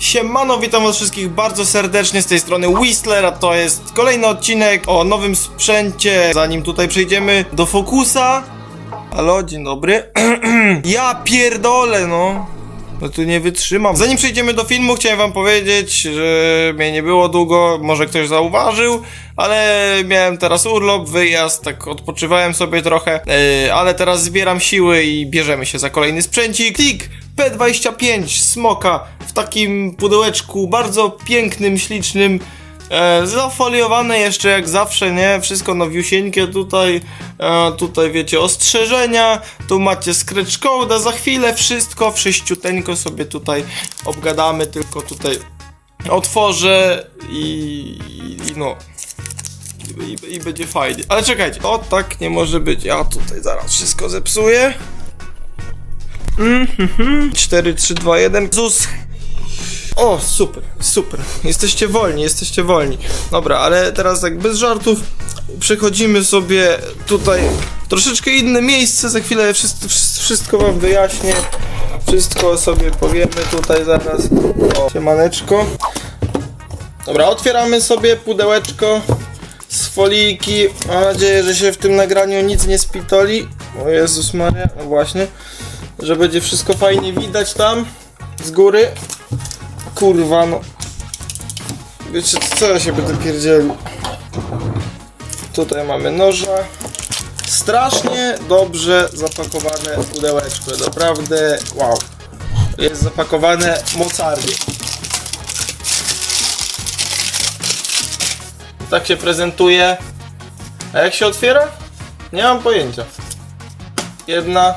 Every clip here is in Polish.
Siemano, witam was wszystkich bardzo serdecznie z tej strony Whistler, a to jest kolejny odcinek o nowym sprzęcie. Zanim tutaj przejdziemy do Focusa. Halo, dzień dobry. ja pierdolę, no. No tu nie wytrzymam. Zanim przejdziemy do filmu, chciałem wam powiedzieć, że mnie nie było długo, może ktoś zauważył, ale miałem teraz urlop, wyjazd, tak odpoczywałem sobie trochę, yy, ale teraz zbieram siły i bierzemy się za kolejny sprzęcik. Tik P25 Smoka w takim pudełeczku bardzo pięknym, ślicznym, E, zafoliowane jeszcze jak zawsze, nie? Wszystko nowiusieńkie tutaj. E, tutaj wiecie, ostrzeżenia. Tu macie scratch code. Za chwilę wszystko wszyściuteńko sobie tutaj obgadamy. Tylko tutaj otworzę i, i, i no. I, i, będzie fajnie. Ale czekajcie, o tak nie może być. Ja tutaj zaraz wszystko zepsuję. Mhm. 4, 3, 2, 1. ZUS o, super, super. Jesteście wolni, jesteście wolni. Dobra, ale teraz tak bez żartów przechodzimy sobie tutaj troszeczkę inne miejsce. Za chwilę wszystko, wszystko wam wyjaśnię. Wszystko sobie powiemy tutaj zaraz. O, siemaneczko. Dobra, otwieramy sobie pudełeczko z foliki. Mam nadzieję, że się w tym nagraniu nic nie spitoli. O Jezus Maria, no właśnie. Że będzie wszystko fajnie widać tam z góry. Kurwa, no. Wiecie co ja się będę pierdzielił? Tutaj mamy noża. Strasznie dobrze zapakowane pudełeczko. Naprawdę, wow. Jest zapakowane mocarnie. Tak się prezentuje. A jak się otwiera? Nie mam pojęcia. Jedna,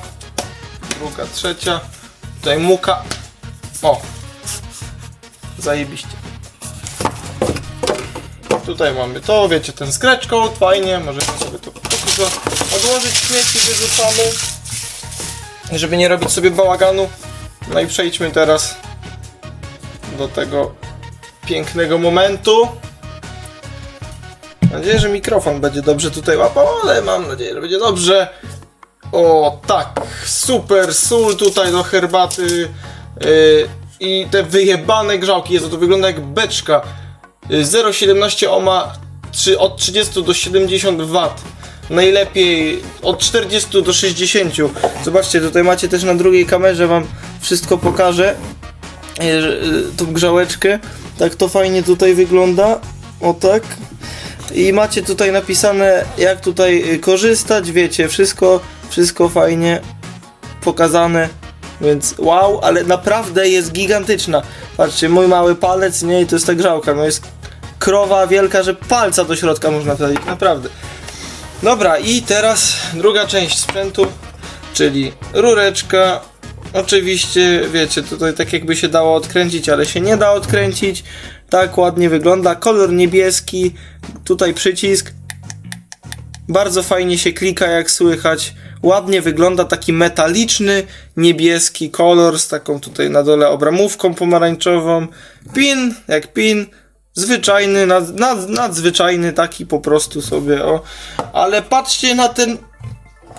druga, trzecia. Tutaj muka. O, Zajebiście. Tutaj mamy to, wiecie, ten code, fajnie, możemy sobie to odłożyć śmieci, wyrzucamy, żeby nie robić sobie bałaganu. No i przejdźmy teraz do tego pięknego momentu. Mam nadzieję, że mikrofon będzie dobrze tutaj łapał, ale mam nadzieję, że będzie dobrze. O, tak, super, sól tutaj do herbaty. Yy, i te wyjebane grzałki, Jezu, to wygląda jak beczka. Y, 0,17 ohma trzy- od 30 do 70 W. Najlepiej od 40 do 60. Zobaczcie, tutaj macie też na drugiej kamerze, wam wszystko pokażę. Że, y, Tą grzałeczkę. Tak to fajnie tutaj wygląda. O tak. I macie tutaj napisane, jak tutaj y, korzystać, wiecie, wszystko, wszystko fajnie pokazane. Więc wow, ale naprawdę jest gigantyczna. Patrzcie, mój mały palec, nie, i to jest ta grzałka, no jest krowa wielka, że palca do środka można wsadzić, naprawdę. Dobra, i teraz druga część sprzętu, czyli rureczka. Oczywiście, wiecie, tutaj tak jakby się dało odkręcić, ale się nie da odkręcić. Tak ładnie wygląda. Kolor niebieski, tutaj przycisk. Bardzo fajnie się klika, jak słychać. Ładnie wygląda taki metaliczny, niebieski kolor z taką tutaj na dole obramówką pomarańczową. Pin, jak pin. Zwyczajny, nad, nad, nadzwyczajny taki po prostu sobie, o. Ale patrzcie na ten,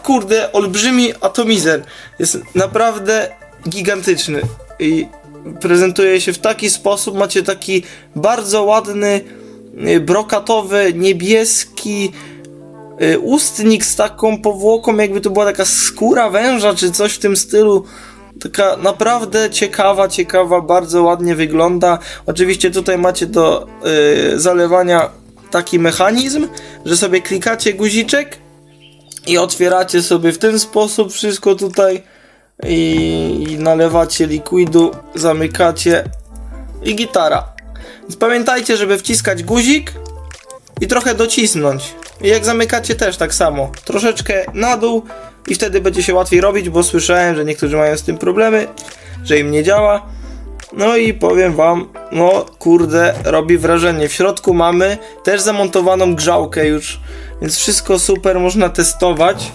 kurde, olbrzymi atomizer. Jest naprawdę gigantyczny. I prezentuje się w taki sposób, macie taki bardzo ładny, y, brokatowy, niebieski, ustnik z taką powłoką, jakby to była taka skóra węża, czy coś w tym stylu. Taka naprawdę ciekawa, ciekawa, bardzo ładnie wygląda. Oczywiście tutaj macie do y, zalewania taki mechanizm, że sobie klikacie guziczek i otwieracie sobie w ten sposób wszystko tutaj i, i nalewacie likwidu, zamykacie i gitara. Więc pamiętajcie, żeby wciskać guzik i trochę docisnąć. I jak zamykacie też tak samo. Troszeczkę na dół i wtedy będzie się łatwiej robić, bo słyszałem, że niektórzy mają z tym problemy, że im nie działa. No i powiem wam, no kurde, robi wrażenie. W środku mamy też zamontowaną grzałkę już, więc wszystko super, można testować.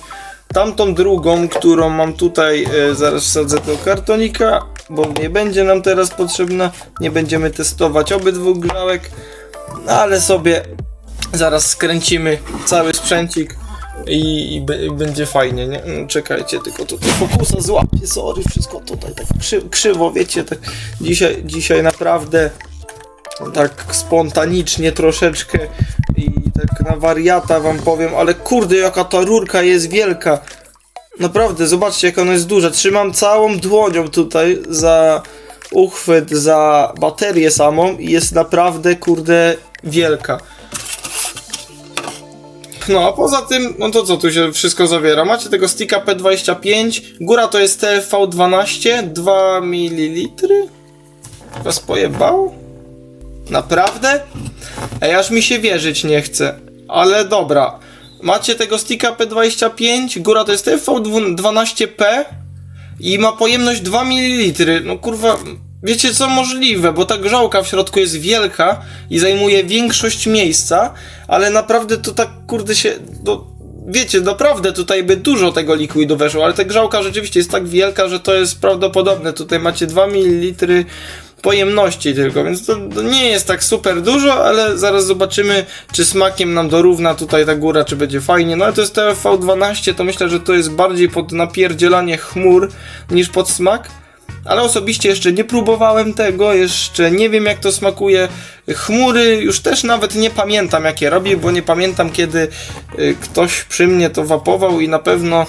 Tamtą drugą, którą mam tutaj, e, zaraz wsadzę do kartonika, bo nie będzie nam teraz potrzebna. Nie będziemy testować obydwu grzałek, ale sobie zaraz skręcimy cały sprzęcik i, i, i będzie fajnie, nie? No, czekajcie, tylko tutaj fokusa złapię, sorry, wszystko tutaj tak krzy, krzywo, wiecie, tak dzisiaj, dzisiaj naprawdę tak spontanicznie troszeczkę i tak na wariata wam powiem, ale kurde, jaka ta rurka jest wielka. Naprawdę, zobaczcie, jak ona jest duża. Trzymam całą dłonią tutaj za uchwyt, za baterię samą i jest naprawdę, kurde, wielka. No, a poza tym, no to co tu się wszystko zawiera? Macie tego sticka P25, góra to jest TFV12, 2 ml. Was pojebało? Naprawdę? Ej, aż mi się wierzyć nie chce. Ale dobra. Macie tego sticka P25, góra to jest TFV12P i ma pojemność 2 ml. No kurwa, wiecie co możliwe, bo ta grzałka w środku jest wielka i zajmuje większość miejsca, ale naprawdę to tak kurde się. No, wiecie, naprawdę tutaj by dużo tego likwidu weszło, ale ta grzałka rzeczywiście jest tak wielka, że to jest prawdopodobne. Tutaj macie 2 ml pojemności tylko, więc to, to nie jest tak super dużo, ale zaraz zobaczymy, czy smakiem nam dorówna tutaj ta góra, czy będzie fajnie. No ale to jest TFV12, to myślę, że to jest bardziej pod napierdzielanie chmur niż pod smak. Ale osobiście jeszcze nie próbowałem tego, jeszcze nie wiem jak to smakuje. Chmury już też nawet nie pamiętam jakie robię, bo nie pamiętam kiedy y, ktoś przy mnie to wapował i na pewno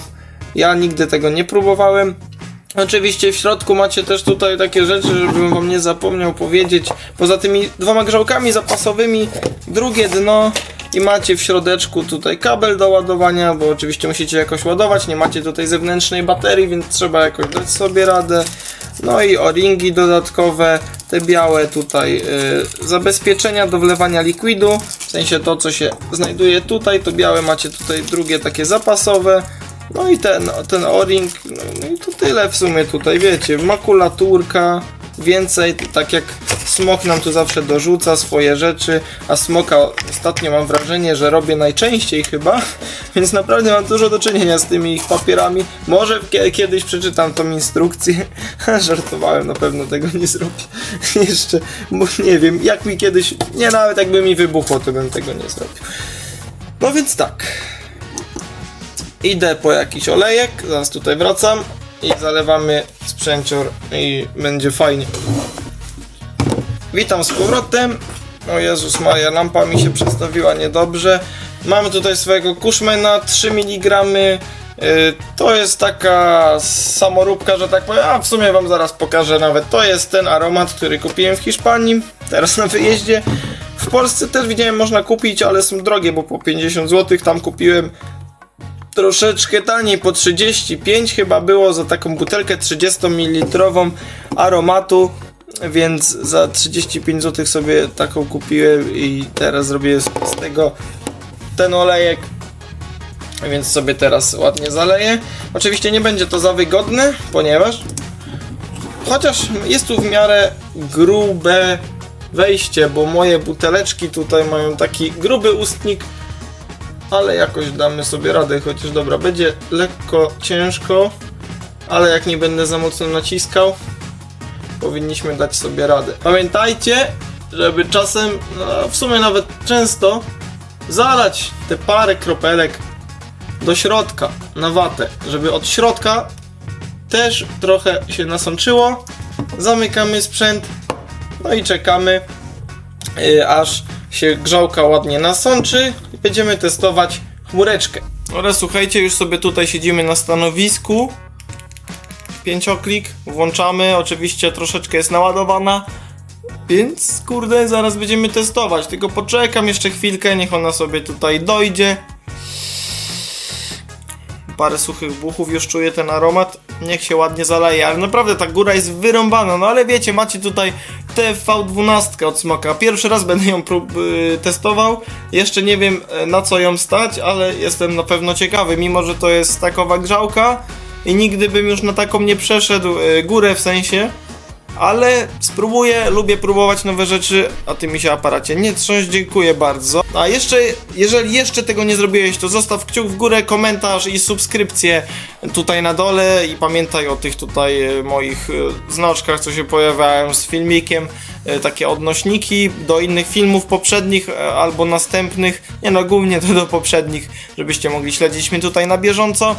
ja nigdy tego nie próbowałem. Oczywiście w środku macie też tutaj takie rzeczy, żebym wam nie zapomniał powiedzieć. Poza tymi dwoma grzałkami zapasowymi, drugie dno i macie w środeczku tutaj kabel do ładowania, bo oczywiście musicie jakoś ładować, nie macie tutaj zewnętrznej baterii, więc trzeba jakoś dać sobie radę. No i o-ringi dodatkowe, te białe tutaj y, zabezpieczenia do wlewania likwidu, w sensie to co się znajduje tutaj, to białe macie tutaj drugie takie zapasowe. No i ten, ten o-ring, no, no i to tyle w sumie tutaj, wiecie, makulaturka, więcej, tak jak smok nam tu zawsze dorzuca swoje rzeczy, a smoka ostatnio mam wrażenie, że robię najczęściej chyba, więc naprawdę mam dużo do czynienia z tymi ich papierami. Może kie- kiedyś przeczytam tą instrukcję, żartowałem, na pewno tego nie zrobię jeszcze, bo nie wiem, jak mi kiedyś, nie nawet jakby mi wybuchło, to bym tego nie zrobił. No więc tak, Idę po jakiś olejek, zaraz tutaj wracam i zalewamy sprzęcior i będzie fajnie. Witam z powrotem. O Jezus Maria, lampa mi się przestawiła niedobrze. Mamy tutaj swojego Cushmana 3 mg. Yy, to jest taka samoróbka, że tak powiem. A w sumie wam zaraz pokażę nawet. To jest ten aromat, który kupiłem w Hiszpanii. Teraz na wyjeździe. W Polsce też widziałem można kupić, ale są drogie, bo po 50 zł tam kupiłem troszeczkę taniej, po 35 chyba było za taką butelkę 30 ml aromatu, więc za 35 zł sobie taką kupiłem i teraz zrobię z tego ten olejek, więc sobie teraz ładnie zaleję. Oczywiście nie będzie to za wygodne, ponieważ chociaż jest tu w miarę grube wejście, bo moje buteleczki tutaj mają taki gruby ustnik, ale jakoś damy sobie radę, chociaż dobra, będzie lekko ciężko, ale jak nie będę za mocno naciskał, powinniśmy dać sobie radę. Pamiętajcie, żeby czasem, no, w sumie nawet często, zalać te parę kropelek do środka, na watę, żeby od środka też trochę się nasączyło. Zamykamy sprzęt, no i czekamy, yy, aż się grzałka ładnie nasączy będziemy testować chmureczkę. Oraz słuchajcie, już sobie tutaj siedzimy na stanowisku. Pięcioklik, włączamy, oczywiście troszeczkę jest naładowana. Więc kurde, zaraz będziemy testować. Tylko poczekam jeszcze chwilkę, niech ona sobie tutaj dojdzie. Parę suchych buchów już czuję ten aromat. Niech się ładnie zaleje, ale naprawdę ta góra jest wyrąbana. No ale wiecie, macie tutaj TV12 od smoka. Pierwszy raz będę ją prób, y, testował. Jeszcze nie wiem e, na co ją stać, ale jestem na pewno ciekawy. Mimo, że to jest takowa grzałka i nigdy bym już na taką nie przeszedł y, górę w sensie. Ale spróbuję, lubię próbować nowe rzeczy, a ty mi się aparacie nie trząść, dziękuję bardzo. A jeszcze, jeżeli jeszcze tego nie zrobiłeś, to zostaw kciuk w górę, komentarz i subskrypcję tutaj na dole. I pamiętaj o tych tutaj e, moich e, znaczkach, co się pojawiają z filmikiem, e, takie odnośniki do innych filmów poprzednich albo następnych, nie no głównie to do poprzednich, żebyście mogli śledzić mnie tutaj na bieżąco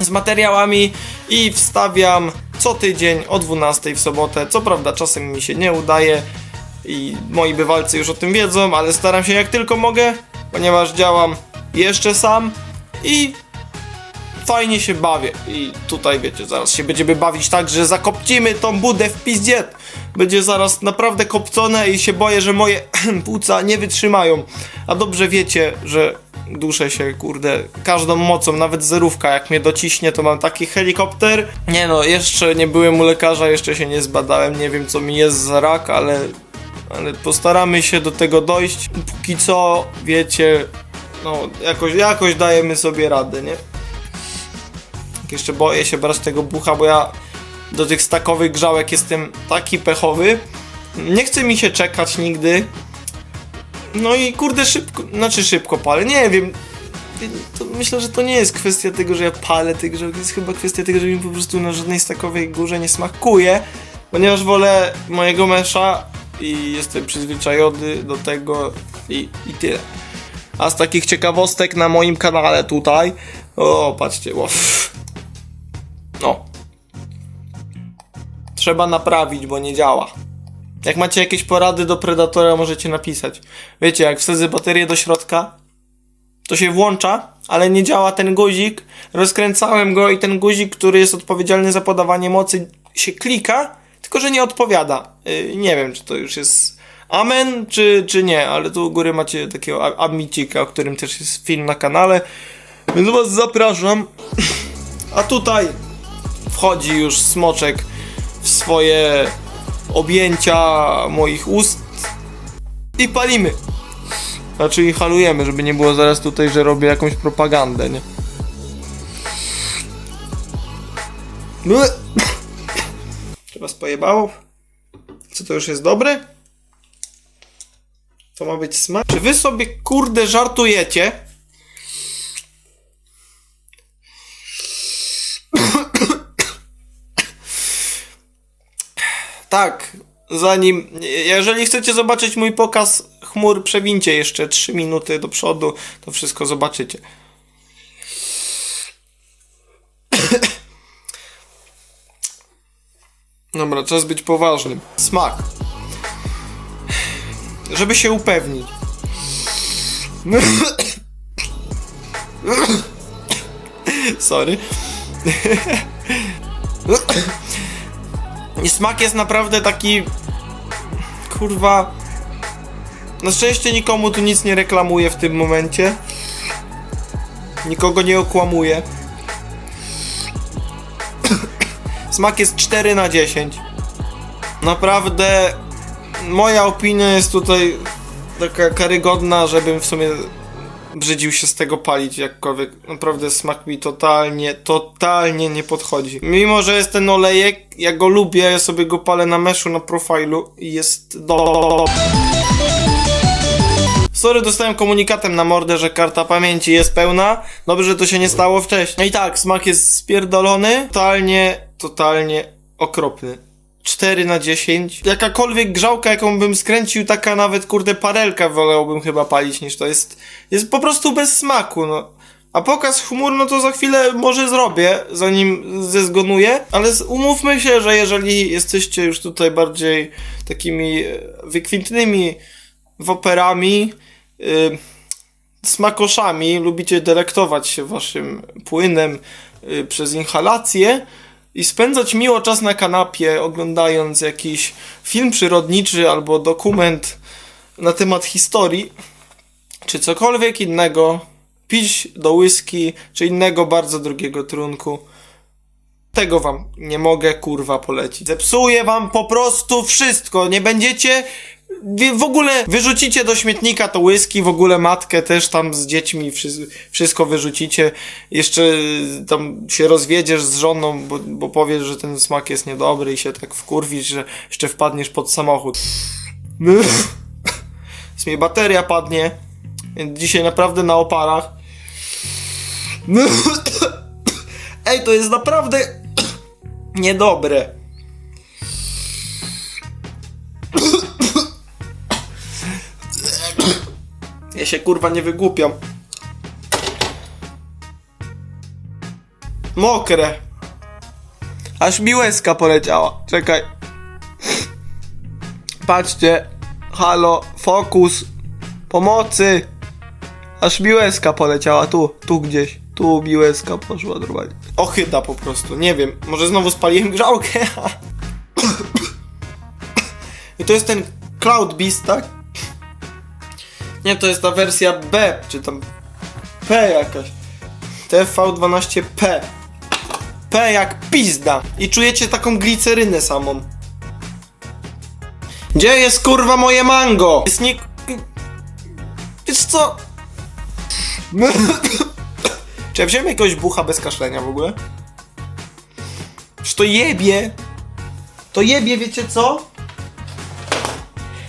z materiałami. I wstawiam co tydzień o 12 w sobotę. Co prawda czasem mi się nie udaje i moi bywalcy już o tym wiedzą, ale staram się jak tylko mogę, ponieważ działam jeszcze sam i fajnie się bawię. I tutaj wiecie, zaraz się będziemy bawić tak, że zakopcimy tą budę w pizdziet. Będzie zaraz naprawdę kopcone i się boję, że moje płuca nie wytrzymają. A dobrze wiecie, że duszę się, kurde, każdą mocą, nawet zerówka, jak mnie dociśnie, to mam taki helikopter. Nie no, jeszcze nie byłem u lekarza, jeszcze się nie zbadałem, nie wiem co mi jest za rak, ale, ale postaramy się do tego dojść. Póki co, wiecie, no jakoś, jakoś dajemy sobie radę, nie? Tak Jeszcze boję się brać tego bucha, bo ja do tych stakowych grzałek jestem taki pechowy. Nie chce mi się czekać nigdy. No i kurde szybko, znaczy szybko palę, nie wiem. Myślę, że to nie jest kwestia tego, że ja palę tych grzałek, to jest chyba kwestia tego, że mi po prostu na żadnej stakowej górze nie smakuje, ponieważ wolę mojego mesza i jestem przyzwyczajony do tego i, i tyle. A z takich ciekawostek na moim kanale tutaj, o patrzcie, o, no. Trzeba naprawić, bo nie działa. Jak macie jakieś porady do Predatora, możecie napisać. Wiecie, jak wsadzę baterię do środka, to się włącza, ale nie działa ten guzik. Rozkręcałem go i ten guzik, który jest odpowiedzialny za podawanie mocy, się klika, tylko że nie odpowiada. Yy, nie wiem, czy to już jest amen, czy, czy nie, ale tu u góry macie takiego a- admicika, o którym też jest film na kanale. Więc was zapraszam. A tutaj wchodzi już smoczek w swoje objęcia moich ust i palimy. Znaczy inhalujemy, żeby nie było zaraz tutaj, że robię jakąś propagandę, nie? Czy was pojebało? Co to już jest dobre? To ma być smak? Czy wy sobie kurde żartujecie? Tak, zanim. Jeżeli chcecie zobaczyć mój pokaz chmur, przewincie jeszcze 3 minuty do przodu, to wszystko zobaczycie. Dobra, czas być poważnym. Smak. Żeby się upewnić. Sorry. I smak jest naprawdę taki. Kurwa. Na szczęście nikomu tu nic nie reklamuję w tym momencie. Nikogo nie okłamuję. Smak jest 4 na 10. Naprawdę. Moja opinia jest tutaj taka karygodna, żebym w sumie brzydził się z tego palić jakkolwiek. Naprawdę smak mi totalnie, totalnie nie podchodzi. Mimo, że jest ten olejek, ja go lubię, ja sobie go palę na meszu, na profilu i jest do... Sorry, dostałem komunikatem na mordę, że karta pamięci jest pełna. Dobrze, że to się nie stało wcześniej. No i tak, smak jest spierdolony. Totalnie, totalnie okropny. 4 na 10. Jakakolwiek grzałka, jaką bym skręcił, taka nawet kurde parelka wolałbym chyba palić niż to jest. Jest po prostu bez smaku, no. A pokaz chmur, no to za chwilę może zrobię, zanim zezgonuję, ale umówmy się, że jeżeli jesteście już tutaj bardziej takimi e, wykwintnymi woperami, y, smakoszami, lubicie delektować się waszym płynem y, przez inhalację i spędzać miło czas na kanapie, oglądając jakiś film przyrodniczy albo dokument na temat historii, czy cokolwiek innego, pić do whisky, czy innego bardzo drugiego trunku. Tego wam nie mogę kurwa polecić. Zepsuję wam po prostu wszystko. Nie będziecie W ogóle wyrzucicie do śmietnika to whisky, w ogóle matkę też tam z dziećmi wszy- wszystko wyrzucicie. Jeszcze y, tam się rozwiedziesz z żoną, bo, bo powiesz, że ten smak jest niedobry i się tak wkurwisz, że jeszcze wpadniesz pod samochód. Z mnie bateria padnie. Dzisiaj naprawdę na oparach. Ej, to jest naprawdę niedobre. Ja się kurwa nie wygłupiam. Mokre. Aż mi łezka poleciała. Czekaj. Patrzcie. Halo, fokus. Pomocy. Aż mi łezka poleciała. Tu, tu gdzieś. Tu mi łezka poszła normalnie. Ochyda po prostu. Nie wiem. Może znowu spaliłem grzałkę. I to jest ten Cloud Beast, tak? Nie, to jest ta wersja B, czy tam P jakaś. TV12P. P jak pizda. I czujecie taką glicerynę samą. Gdzie jest kurwa moje mango? Jest nie... Wiesz co? Czy ja wziąłem jakiegoś bucha bez kaszlenia w ogóle? Czy to jebie? To jebie, wiecie co?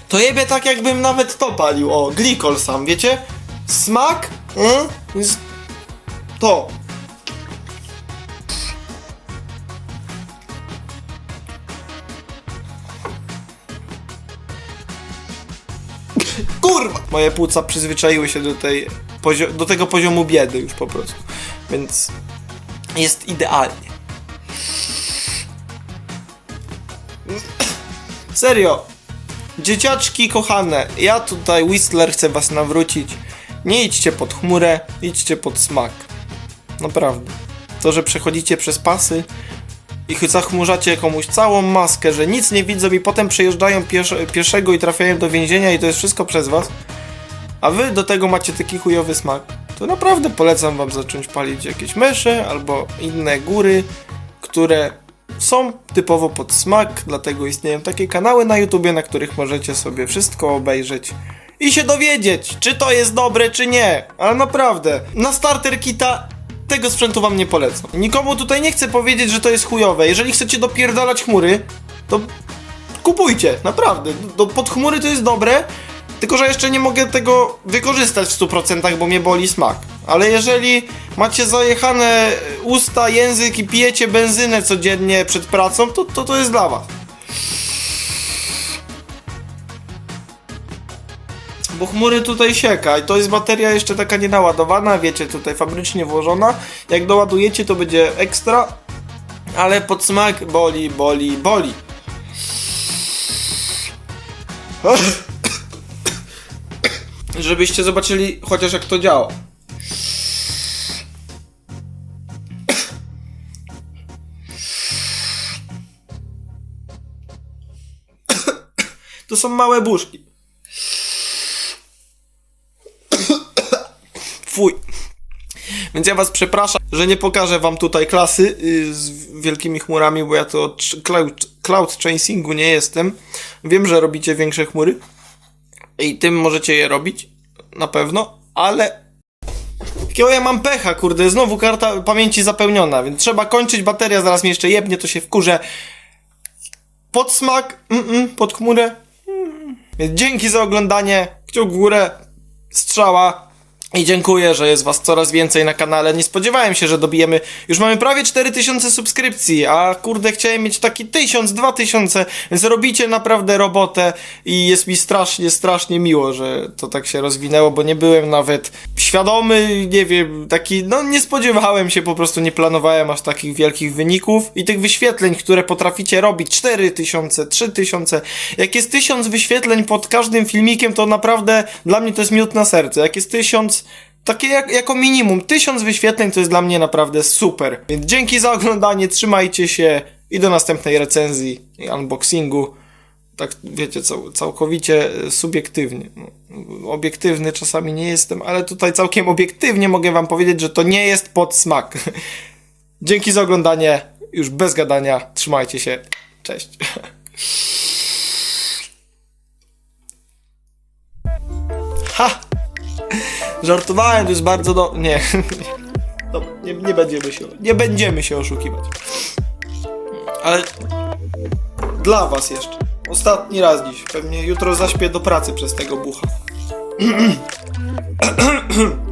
To jebie tak jakbym nawet to palił. O, glikol sam, wiecie? Smak? Mm? To. Kurwa! Moje płuca przyzwyczaiły się do tej do tego poziomu biedy już po prostu. Więc jest idealnie. Serio, Dzieciaczki kochane, ja tutaj Whistler chcę was nawrócić. Nie idźcie pod chmurę, idźcie pod smak. Naprawdę. To, że przechodzicie przez pasy i zachmurzacie komuś całą maskę, że nic nie widzą i potem przejeżdżają pieszo- pieszego i trafiają do więzienia i to jest wszystko przez was, a wy do tego macie taki chujowy smak, to naprawdę polecam wam zacząć palić jakieś mesze albo inne góry, które są typowo pod smak, dlatego istnieją takie kanały na YouTubie, na których możecie sobie wszystko obejrzeć i się dowiedzieć, czy to jest dobre, czy nie. Ale naprawdę, na starter kita tego sprzętu wam nie polecam. Nikomu tutaj nie chcę powiedzieć, że to jest chujowe. Jeżeli chcecie dopierdalać chmury, to kupujcie, naprawdę. Do, pod chmury to jest dobre, tylko że jeszcze nie mogę tego wykorzystać w 100%, bo mnie boli smak. Ale jeżeli macie zajechane usta, język i pijecie benzynę codziennie przed pracą, to to, to jest dla was. Bo chmury tutaj sieka i to jest bateria jeszcze taka nienaładowana, wiecie, tutaj fabrycznie włożona. Jak doładujecie to będzie ekstra, ale pod smak boli, boli, boli. Żebyście zobaczyli chociaż jak to działa. Są małe buszki. Fuj. Więc ja was przepraszam, że nie pokażę wam tutaj klasy y, z wielkimi chmurami, bo ja to cloud, cloud chasingu nie jestem. Wiem, że robicie większe chmury i tym możecie je robić, na pewno, ale Jakiego ja mam pecha, kurde, znowu karta pamięci zapełniona, więc trzeba kończyć, bateria zaraz mi jeszcze jebnie, to się wkurzę. Pod smak, mm -mm, pod chmurę. Więc dzięki za oglądanie, kciuk w górę, strzała i dziękuję, że jest was coraz więcej na kanale. Nie spodziewałem się, że dobijemy, już mamy prawie 4000 subskrypcji, a kurde chciałem mieć taki 1000, 2000, więc robicie naprawdę robotę i jest mi strasznie, strasznie miło, że to tak się rozwinęło, bo nie byłem nawet świadomy, nie wiem, taki, no nie spodziewałem się, po prostu nie planowałem aż takich wielkich wyników i tych wyświetleń, które potraficie robić. 4000, 3000, jak jest 1000 wyświetleń pod każdym filmikiem, to naprawdę dla mnie to jest miód na serce, jak jest 1000 takie jak, jako minimum 1000 wyświetleń to jest dla mnie naprawdę super. Więc dzięki za oglądanie, trzymajcie się i do następnej recenzji i unboxingu. Tak wiecie, cał, całkowicie e, subiektywnie. No, obiektywny czasami nie jestem, ale tutaj całkiem obiektywnie mogę wam powiedzieć, że to nie jest pod smak. Dzięki za oglądanie. Już bez gadania. Trzymajcie się. Cześć. Ha! Żartowałem, to jest bardzo do... Nie. Dobra, nie, nie będziemy się... Nie będziemy się oszukiwać. Ale... Dla was jeszcze. Ostatni raz dziś. Pewnie jutro zaśpię do pracy przez tego bucha.